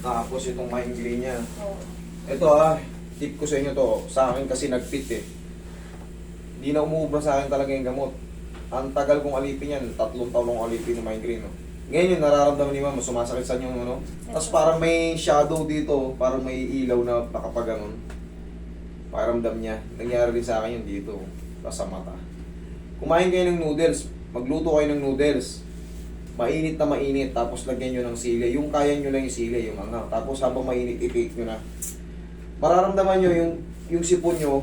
Tapos itong migraine niya. Oo. Ito ah, tip ko sa inyo to. Sa akin kasi nagpit eh. Hindi na umuubra sa akin talaga yung gamot. Ang tagal kong alipin yan. Tatlong taon kong alipin ng migraine. No? Ngayon yung nararamdaman ni mama, sumasakit sa yung ano. Tapos parang may shadow dito. Parang may ilaw na nakapaganon. Paramdam niya. Nangyari din sa akin yun dito. Tapos sa mata. Kumain kayo ng noodles. Magluto kayo ng noodles. Mainit na mainit. Tapos lagyan nyo ng sili. Yung kaya nyo lang yung sili. Yung mga. Tapos habang mainit, i-take nyo na. Mararamdaman nyo yung, yung sipon nyo.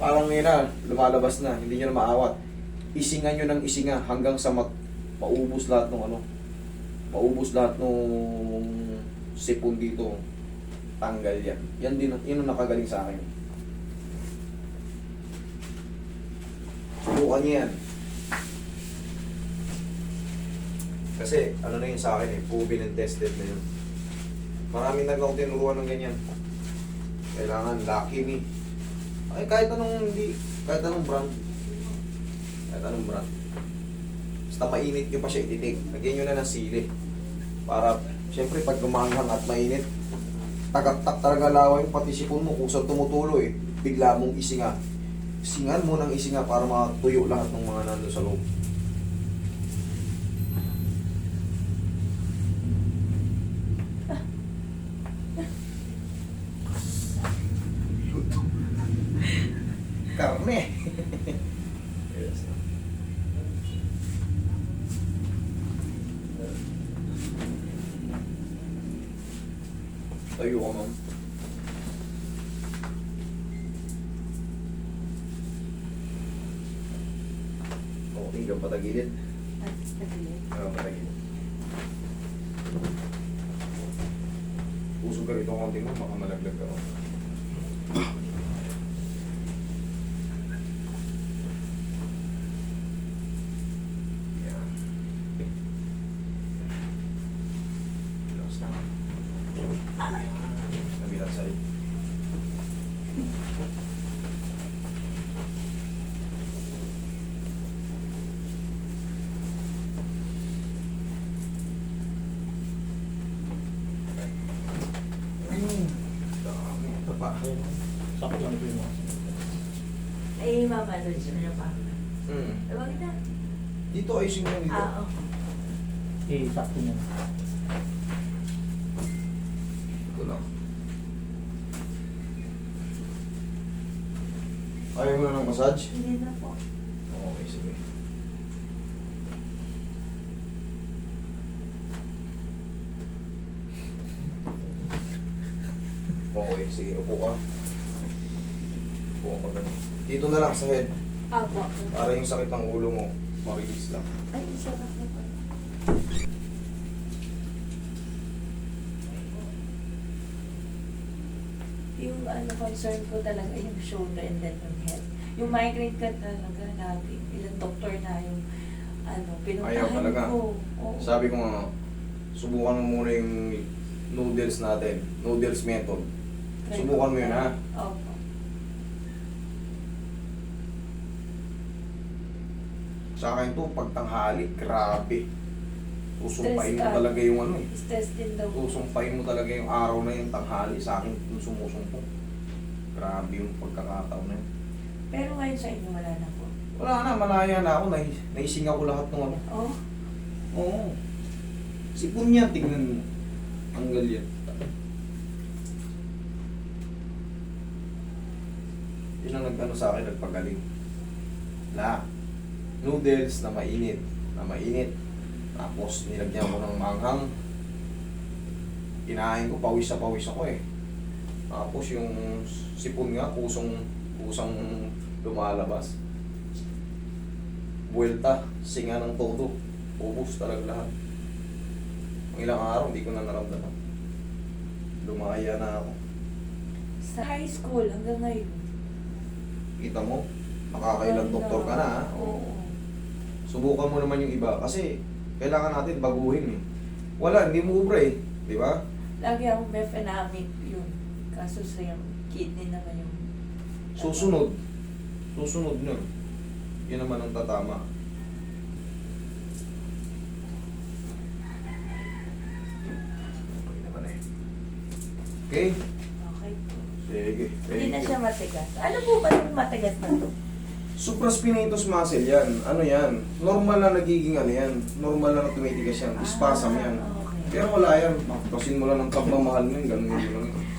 Parang yun na, lumalabas na. Hindi nyo na maawat. Isingan nyo ng isinga hanggang sa mat, maubos lahat ng ano. Maubos lahat ng sipon dito. Tanggal yan. Yan din, yun ang nakagaling sa akin. Subukan niyo yan. Kasi ano na yun sa akin eh, proven and tested na yun. Marami na akong tinuruan ng ganyan. Kailangan lucky me. Ay kahit anong hindi, kahit anong brand. Kahit anong brand. Basta mainit nyo pa siya ititig. Lagyan nyo na ng sili. Para, syempre pag gumanghang at mainit, tagaktak talaga laway pati sipon mo kung saan tumutulo eh. Bigla mong isinga. Isingan mo ng isinga para matuyo lahat ng mga nando sa loob. Karne. yes. Tayo ka, ma'am. Okay, ka patagilid. At nagilid. Ah, patagilid. Puso ka rito konti mo, baka malaglag ka. oh. Yan. Relax lang. Kabilang side. Dami. Ito pa. Sakto lang po yung mga. Ay, mama, ano siya pa? Hmm. Tawag na. Dito ayusin mo dito. Ah, oh. Eh, sakto niya. Ito lang. Ayaw mo na ng massage? Hindi na po. Okay, sige. Okay, sige. Upo ka. Upo ka ganun. Dito na lang sa head. Apo. Para yung sakit ng ulo mo, ma-release lang. Ay, sarap na po. Yung ano concern ko talaga yung shoulder and then yung head. Yung migraine ka talaga lagi. Ilang doktor na yung ano, pinuntahan Ayaw talaga. ko. Oo. Sabi ko nga, subukan mo muna yung noodles natin. Noodles method. Try Subukan ko. mo yun, ha? Opo. Sa akin to, pagtanghali, grabe. Susumpain mo Stress ka. talaga yung ano eh. Stress din daw. Susumpain mo talaga yung araw na yung tanghali sa akin yung sumusumpong. Grabe yung pagkakataon na yun. Pero ngayon sa inyo wala na po. Wala na, malaya na ako. Nai naisinga ko lahat ng ano. Oh, Oo. Sipon niya, tingnan mo. Tanggal yan. Yun ang nag-ano sa akin, nagpagaling. La, noodles na mainit. Na mainit. Tapos nilagyan ko ng manghang. Kinain ko, pawis na pawis ako eh. Tapos yung sipon nga, kusong, kusang lumalabas. Buwelta, singa ng todo. Ubus talaga lahat. Ang ilang araw, hindi ko na naramdaman. Lumaya na ako. sa high school hanggang ngayon. Kita mo, nakakailang Wala. doktor ka na ha. Oo. Subukan mo naman yung iba kasi kailangan natin baguhin eh. Wala, hindi mo ubra eh. Di ba? Lagi akong mefenamic yun. Kaso sa yung kidney naman yung... Susunod. Susunod nun. Yun naman ang tatama. Okay naman Okay? Po. Sige. Hindi na siya matigas. Ano po ba yung matigas na to? Supraspinatus muscle yan. Ano yan? Normal na nagiging ano yan. Normal na tumitigas yan. Spasm yan. Ah, okay. Pero wala yan. Pasin mo lang ng pagmamahal mo yun. Ganun yun lang.